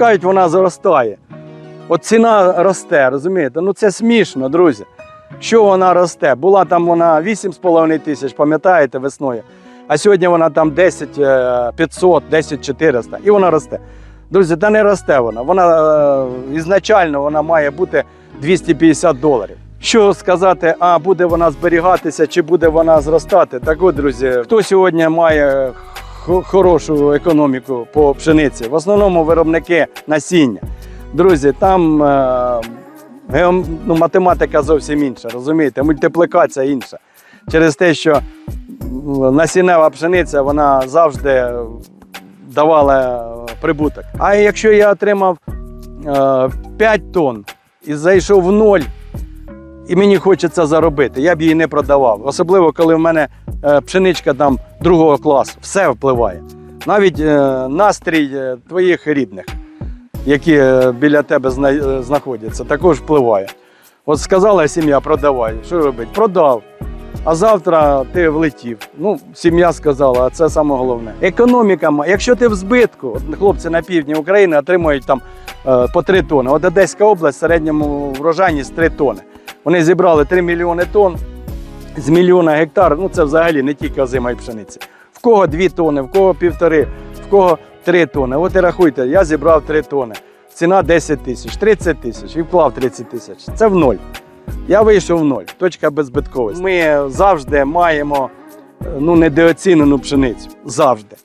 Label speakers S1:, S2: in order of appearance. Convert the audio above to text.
S1: пускають, вона зростає. От ціна росте, розумієте? Ну це смішно, друзі. Що вона росте? Була там вона 8,5 тисяч, пам'ятаєте, весною. А сьогодні вона там 10 е, 500, 10 400. І вона росте. Друзі, та не росте вона. Вона е, ізначально вона має бути 250 доларів. Що сказати, а буде вона зберігатися чи буде вона зростати? Так от, друзі, хто сьогодні має хорошу економіку по пшениці? В основному виробники насіння. Друзі, там е, ну, математика зовсім інша, розумієте? Мультиплікація інша. Через те, що м, насіннева пшениця вона завжди давала прибуток. А якщо я отримав е, 5 тонн і зайшов в ноль, і мені хочеться заробити, я б її не продавав. Особливо, коли в мене пшеничка там другого класу. Все впливає. Навіть е, настрій е, твоїх рідних, які е, біля тебе е, знаходяться, також впливає. От сказала сім'я, продавай. Що робити? Продав. А завтра ти влетів. Ну, сім'я сказала, а це саме головне. Економіка, якщо ти в збитку, хлопці на півдні України отримують там е, по 3 тони. От Одеська область в середньому врожайність 3 тони. Вони зібрали 3 мільйони тонн з мільйона гектар. Ну це взагалі не тільки озимої пшениці. В кого 2 тони, в кого півтори, в кого 3 тони. От і рахуйте, я зібрав 3 тони. Ціна 10 тисяч, 30 тисяч і вклав 30 тисяч. Це в ноль. Я вийшов в ноль. Точка беззбитковості. Ми завжди маємо е, ну, недооцінену пшеницю. Завжди.